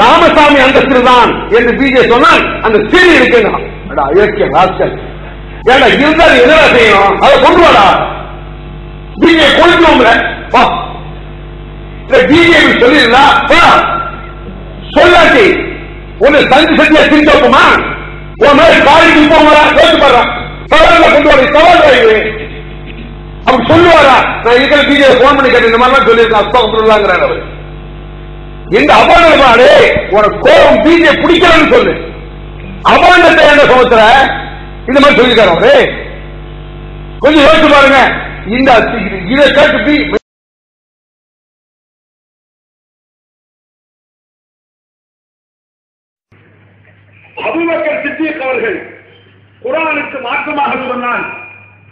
ராமசாமி அந்தஸ்தில் தான் என்று பிஜே சொன்னால் அந்த சீரி இருக்குன்னா அடா இயற்கை ராஸ்கல் ஏடா இருந்தால் என்ன செய்யணும்? அதை கொண்டு வாடா. பிஜே கொளுத்துவோம்ல வா. இந்த பிஜேபி சொல்லிருந்தா வா. சொல்லாட்டி உன்னை சந்தி சந்தியா சிரிக்க வைப்போமா? உன் மேல காலிக்கு போவாரா கேட்டு பாடுறான் சவால்ல கொண்டு வர சவால் வாய்வு அப்படி சொல்லுவாரா? நான் இருக்கிற பிஜே போன் பண்ணி கேட்டேன். இந்த மாதிரிலாம் சொல்லியிருக்கேன். அப்பா கொடுக்கலாங்கிறார் அவர். இந்த அபாண்டமாடு உனக்கு கோபம் பிஜே பிடிக்கலன்னு சொல்லு. அபாண்டத்தை என்ன சமத்துல இந்த மாதிரி சொல்லிருக்காரு அவரு. கொஞ்சம் யோசிச்சு பாருங்க. இந்த இதை கேட்டு பி அபுபக்கர் சித்திக் அவர்கள் குரானுக்கு மாற்றமாக சொன்னால்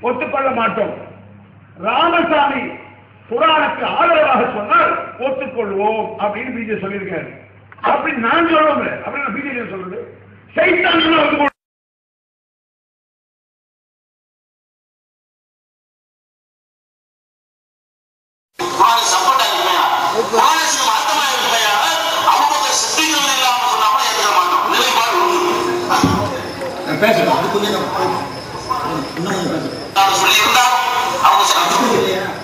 ஒத்துக்கொள்ள மாட்டோம். ராமசாமி குரானுக்கு ஆதரவாக சொன்னால் ஒத்துக்கொள்வோம் அப்படின்னு பிஜே சொல்லியிருக்காரு. அப்படி நான் சொல்லுவேன் அப்படின்னு பிஜேபி சொல்றது? சைத்தான் பேசலாம் அது கொஞ்சம் இன்னும் சொல்லியிருந்தா அவங்க.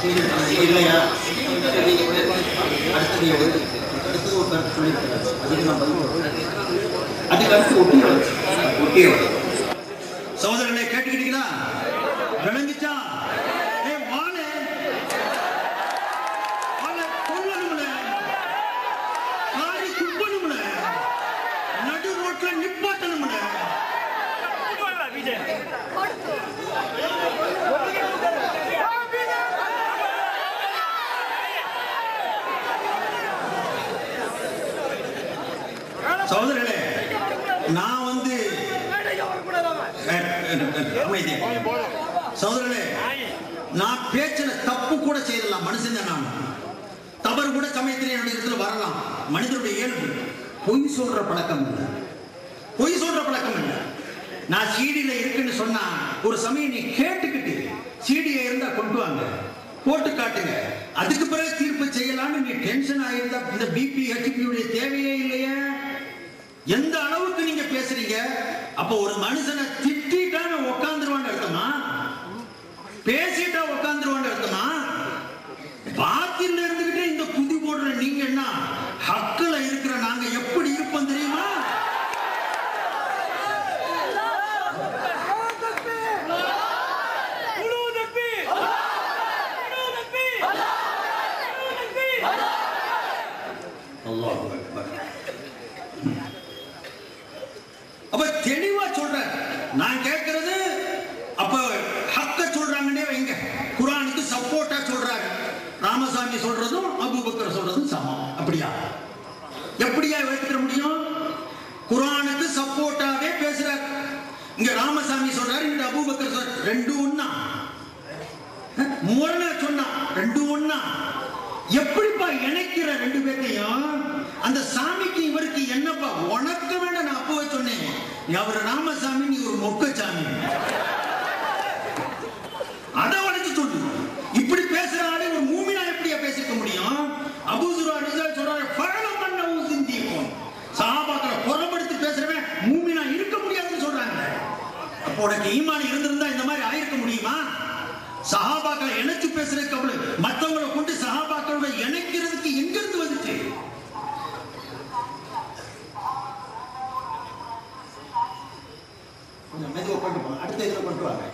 இல்லையா அடுத்தது அடுத்தது ஒரு கருத்து சொல்லியிருக்கிறார் அதுக்கு நான் அதுக்கு அடுத்து ஒட்டிய ஒட்டிய சகோதரர்களே கேட்டுக்கிட்டீங்களா விளங்கிச்சா சகோதரர்களே நான் வந்து. சகோதரர்களே நான் பேச்சின தப்பு கூட செய்யலாம் மனுஷன் நான். தவறு கூட சமயத்தில் என்னுடைய இடத்துல வரலாம். மனிதனுடைய இயல்பு பொய் சொல்ற பழக்கம் இல்லை. பொய் சொல்ற பழக்கம் இல்லை. நான் சீடியில இருக்குன்னு சொன்னா ஒரு சமயம் நீ கேட்டுக்கிட்டு சீடியை இருந்தா கொண்டு வாங்க போட்டு காட்டுங்க. அதுக்கு பிறகு தீர்ப்பு செய்யலாம்னு நீ டென்ஷன் ஆயிருந்தா இந்த பிபி ஹெச்பியுடைய தேவையே இல்லையா. எந்த அளவுக்கு நீங்க பேசுறீங்க? அப்ப ஒரு மனுஷனை திட்டான உட்காந்துருவான்னு அர்த்தமா? பேசி உட்காந்துருவான்னு அர்த்தமா பாத்தியில இருந்துகிட்டே இந்த குதி போடுற நீங்க என்ன ஹக்குல இருக்கிற நாங்க எப்படி இருப்போம் தெரியுமா அல்லாஹ் அக்பர். அப்ப தெளிவா சொல்றேன் நான் கேட்கிறது அப்ப ஹக்க சொல்றாங்கன்னே வைங்க குரானுக்கு சப்போர்ட்டா சொல்றாங்க ராமசாமி சொல்றதும் அபுபக்கர் சொல்றதும் சமம். அப்படியா? எப்படியா ஏத்துக்கிற முடியும்? குரானுக்கு சப்போர்ட்டாவே பேசுறாரு. இங்க ராமசாமி சொல்றாரு இங்க அபுபக்கர் சொல்ற ரெண்டும் ஒன்னா முரண சொன்னா? ரெண்டு ஒன்னா எப்படிப்பா இணைக்கிற ரெண்டு பேர்த்தையும்? அந்த சாமிக்கு இவருக்கு என்னப்பா உனக்கு வேண்டாம் நான் அப்பவே சொன்னேன். நீ அவர் ராமசாமி நீ ஒரு மொக்க சாமி. அப்போ உனக்கு ஈமான் இருந்திருந்தா இந்த மாதிரி ஆயிருக்க முடியுமா? சஹாபாக்களை இணைச்சு பேசுறதுக்கு அவ்வளவு. மத்தவங்களை கொண்டு சஹாபாக்களோட இணைக்கிறதுக்கு எங்கிருந்து வந்துச்சு? கொஞ்சம் மெதுவா கொண்டு போகணும் அடுத்த இதில் கொண்டு வாங்க.